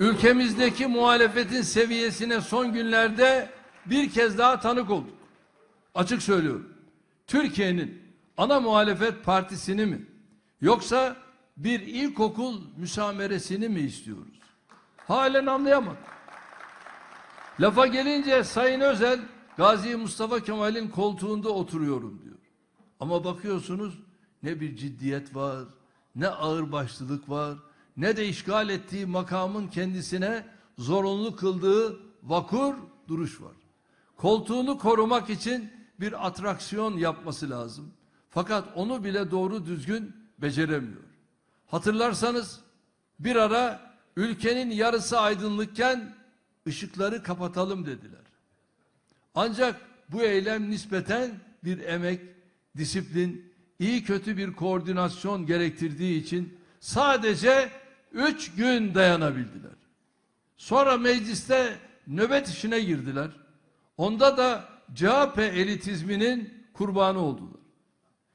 ülkemizdeki muhalefetin seviyesine son günlerde bir kez daha tanık olduk. Açık söylüyorum. Türkiye'nin ana muhalefet partisini mi yoksa bir ilkokul müsameresini mi istiyoruz? Halen anlayamadım. Lafa gelince Sayın Özel Gazi Mustafa Kemal'in koltuğunda oturuyorum diyor. Ama bakıyorsunuz ne bir ciddiyet var, ne ağırbaşlılık var, ne de işgal ettiği makamın kendisine zorunlu kıldığı vakur duruş var. Koltuğunu korumak için bir atraksiyon yapması lazım. Fakat onu bile doğru düzgün beceremiyor. Hatırlarsanız bir ara ülkenin yarısı aydınlıkken ışıkları kapatalım dediler. Ancak bu eylem nispeten bir emek, disiplin, iyi kötü bir koordinasyon gerektirdiği için sadece üç gün dayanabildiler. Sonra mecliste nöbet işine girdiler. Onda da CHP elitizminin kurbanı oldular.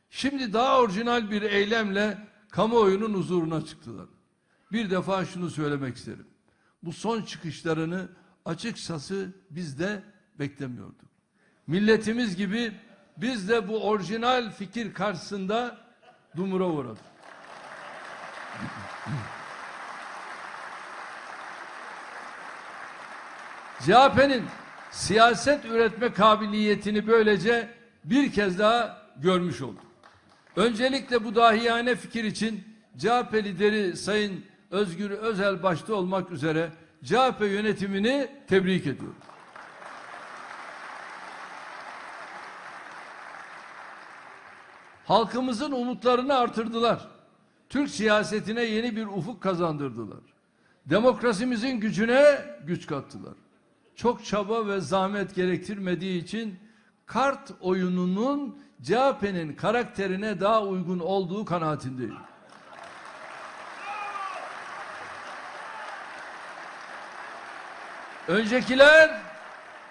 Şimdi daha orijinal bir eylemle kamuoyunun huzuruna çıktılar. Bir defa şunu söylemek isterim. Bu son çıkışlarını açıkçası biz de beklemiyorduk. Milletimiz gibi biz de bu orijinal fikir karşısında dumura uğradık. CHP'nin siyaset üretme kabiliyetini böylece bir kez daha görmüş olduk. Öncelikle bu dahiyane fikir için CHP lideri Sayın Özgür Özel başta olmak üzere CHP yönetimini tebrik ediyorum. Halkımızın umutlarını artırdılar. Türk siyasetine yeni bir ufuk kazandırdılar. Demokrasimizin gücüne güç kattılar. Çok çaba ve zahmet gerektirmediği için kart oyununun CHP'nin karakterine daha uygun olduğu kanaatindeyim. Öncekiler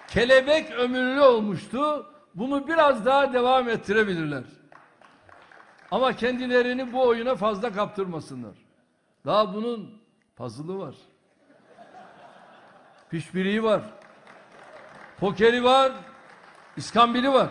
kelebek ömürlü olmuştu. Bunu biraz daha devam ettirebilirler. Ama kendilerini bu oyuna fazla kaptırmasınlar. Daha bunun puzzle'ı var. Pişbiriği var. Pokeri var. İskambili var.